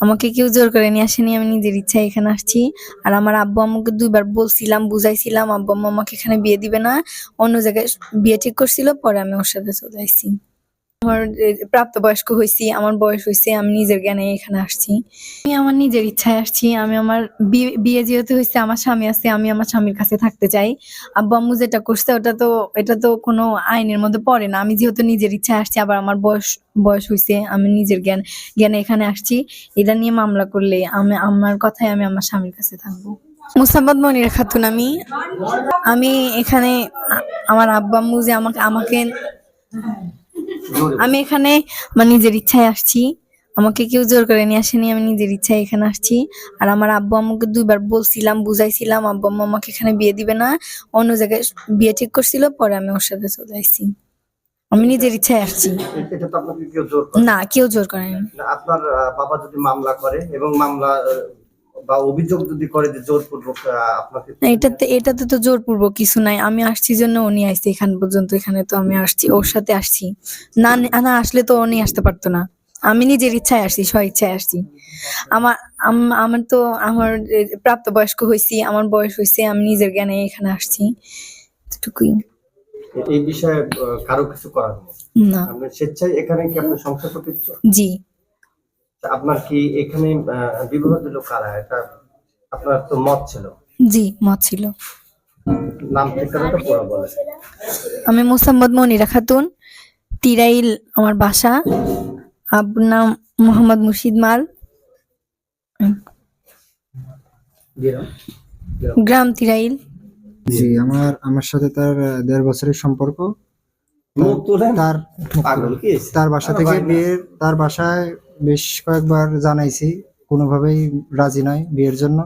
আমাকে কেউ জোর করে নিয়ে আসেনি, আমি নিজের ইচ্ছায় এখানে আসছি। আর আমার আব্বু আমাকে দুইবার বলছিলাম, বুঝাইছিলাম, আব্বু আম্মু আমাকে এখানে বিয়ে দিবে না, অন্য জায়গায় বিয়ে ঠিক করছিল, পরে আমি ওর সাথে চলে আসছি। আমার প্রাপ্তবয়স্ক হয়েছি আমার বয়স হয়েছে আমি নিজের জ্ঞানে এখানে আসছি। আমি আমার নিজের ইচ্ছায় আসছি, আমি আমার বিয়ে যেহেতু হয়েছে আমার স্বামী আছে, আমি আমার স্বামীর কাছে থাকতে চাই। আব্বু আম্মু যেটা করছে, ওটা তো, এটা তো কোনো আইনের মধ্যে পড়ে না। আমি যেহেতু নিজের ইচ্ছায় আসছি, আবার আমার বয়স বয়স হয়েছে আমি নিজের জ্ঞান, জ্ঞানে এখানে আসছি। এটা নিয়ে মামলা করলে আমি, আমার কথায় আমি আমার স্বামীর কাছে থাকব। মুসাম্মদ মনিরা খাতুন, আমি আমি এখানে আমার আব্বা আম্মু যে আমাকে আমাকে আমি এখানে আমার নিজের ইচ্ছায় আসছি। আমাকে কেউ জোর করে নিয়ে আসেনি আমি নিজের ইচ্ছায় এখানে আসছি। আর আমার আব্বু আম্মুকে দুইবার বলছিলাম বুঝাইছিলাম আব্বু আম্মু আমাকে এখানে বিয়ে দিবে না অন্য জায়গায় বিয়ে ঠিক করছিল পরে আমি ওর সাথে চলে আসছি। আমি নিজের ইচ্ছায় আসছি। না কেউ জোর করেনি। আপনার বাবা যদি মামলা করে এবং মামলা বা অভিযোগ যদি করে যে জোরপূর্বক আপনাকে এটাতে এটাতে তো জোরপূর্বক কিছু নাই। আমি আসছি জন্য উনি আসছে এখান পর্যন্ত এখানে তো আমি আসছি ওর সাথে আসছি। না না আসলে তো উনি আসতে পারতো না। আমি নিজের ইচ্ছায় আসছি স্ব ইচ্ছায় আসছি। আমার আমার তো আমার প্রাপ্তবয়স্ক হয়েছি আমার বয়স হয়েছে আমি নিজের জ্ঞানে এখানে আসছি। এতটুকুই। এই বিষয়ে কারও কিছু করার না। আপনি স্বেচ্ছায় এখানে কি আপনার সংসার করতে জি। আপনার কি এখানে বিবাহ দিল কারা? এটা আপনার তো মত ছিল। জি মত ছিল। নাম ঠিকানাটা পুরো বলে। আমি মোসাম্মদ মনিরা খাতুন তিরাইল আমার বাসা আব্বুর নাম মোহাম্মদ মুর্শিদ মাল। গ্রাম? তিরাইল। জি আমার আমার সাথে তার দেড় বছরের সম্পর্ক। তার? তার বাসা থেকে বিয়ের তার বাসায় বেশ কয়েকবার জানাইছি কোনোভাবেই রাজি নয় বিয়ের জন্য।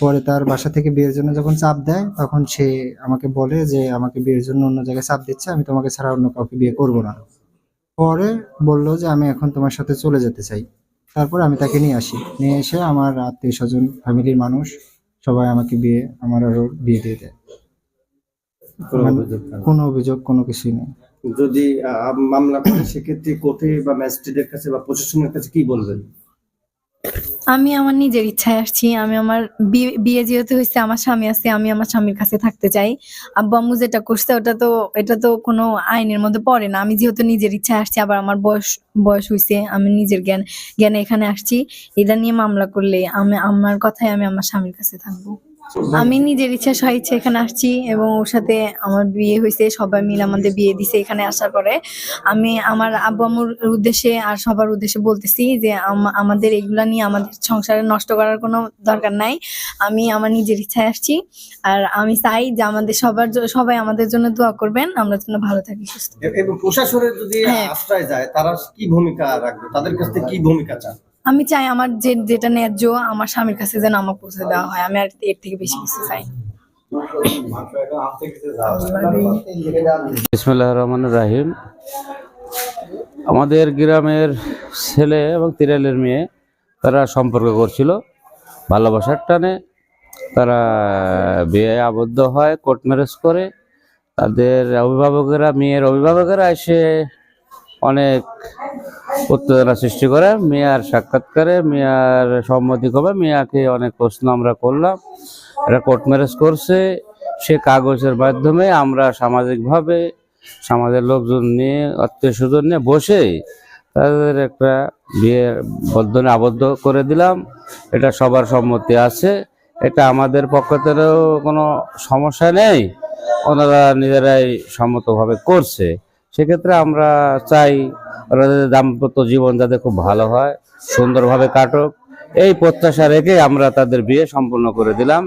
পরে তার বাসা থেকে বিয়ের জন্য যখন চাপ দেয় তখন সে আমাকে বলে যে আমাকে বিয়ের জন্য অন্য জায়গায় চাপ দিচ্ছে আমি তোমাকে ছাড়া অন্য কাউকে বিয়ে করব না। পরে বলল যে আমি এখন তোমার সাথে চলে যেতে চাই। তারপর আমি তাকে নিয়ে আসি। নিয়ে এসে আমার আত্মীয় স্বজন ফ্যামিলির মানুষ সবাই আমাকে বিয়ে আমার আরও বিয়ে দিয়ে দেয়। কোনো অভিযোগ কোনো অভিযোগ কোনো কিছুই নেই। যদি মামলা করে, সেক্ষেত্রে কোর্টে বা ম্যাজিস্ট্রেটের কাছে বা প্রশাসনের কাছে কি বলবেন? আমি আমার নিজের ইচ্ছায় আসছি। আমি আমার বিয়ে- যেহেতু হয়েছে, আমার স্বামী আছে, আমি আমার স্বামীর কাছে থাকতে চাই। আব্বু আম্মু যেটা করছে, ওটা তো, এটা তো কোনো আইনের মধ্যে পড়ে না। আমি যেহেতু নিজের ইচ্ছায় আসছি, আবার আমার বয়স বয়স হয়েছে, আমি নিজের জ্ঞান, জ্ঞানে এখানে আসছি। এটা নিয়ে মামলা করলে আমি, আমার কথাই আমি আমার স্বামীর কাছে থাকব। আমি নিজের ইচ্ছা ইচ্ছা এখানে আসছি এবং ওর সাথে আমার বিয়ে হয়েছে সবাই মিলে আমাদের বিয়ে দিছে এখানে আসার পরে। আমি আমার আব্বু আম্মুর উদ্দেশ্যে আর সবার উদ্দেশ্যে বলতেছি যে আমাদের এগুলা নিয়ে আমাদের সংসারে নষ্ট করার কোনো দরকার নাই। আমি আমার নিজের ইচ্ছায় আসছি আর আমি চাই যে আমাদের সবার সবাই আমাদের জন্য দোয়া করবেন আমরা যেন ভালো থাকি সুস্থ এবং প্রশাসনের যদি হ্যাঁ। আশ্রয় যায় তারা কি ভূমিকা রাখবে? তাদের কাছ থেকে কি ভূমিকা চান? আমি চাই আমার যে যেটা ন্যায্য আমার স্বামীর কাছে যেন আমার পৌঁছে দেওয়া হয়। আমি আর এর থেকে বেশি কিছু চাই। রহমান রাহিম। আমাদের গ্রামের ছেলে এবং তিরালের মেয়ে, তারা সম্পর্ক করছিল, ভালোবাসার টানে। তারা বিয়ে আবদ্ধ হয়, কোর্ট ম্যারেজ করে। তাদের অভিভাবকেরা, মেয়ের অভিভাবকেরা এসে অনেক উত্তেজনা সৃষ্টি করে, মেয়ার সাক্ষাৎকারে, মেয়ার সম্মতি হবে মেয়াকে অনেক প্রশ্ন আমরা করলাম এরা কোর্ট ম্যারেজ করছে। সে কাগজের মাধ্যমে আমরা সামাজিকভাবে সমাজের লোকজন নিয়ে, আত্মীয় স্বজন নিয়ে বসে তাদের একটা বিয়ে বন্ধনে আবদ্ধ করে দিলাম। এটা সবার সম্মতি আছে। এটা আমাদের পক্ষ থেকেও কোনো সমস্যা নেই। ওনারা নিজেরাই সম্মতভাবে করছে। সেক্ষেত্রে আমরা চাই যাতে দাম্পত্য জীবন যাতে খুব ভালো হয়, সুন্দরভাবে কাটুক, এই প্রত্যাশা রেখে আমরা তাদের বিয়ে সম্পূর্ণ করে দিলাম।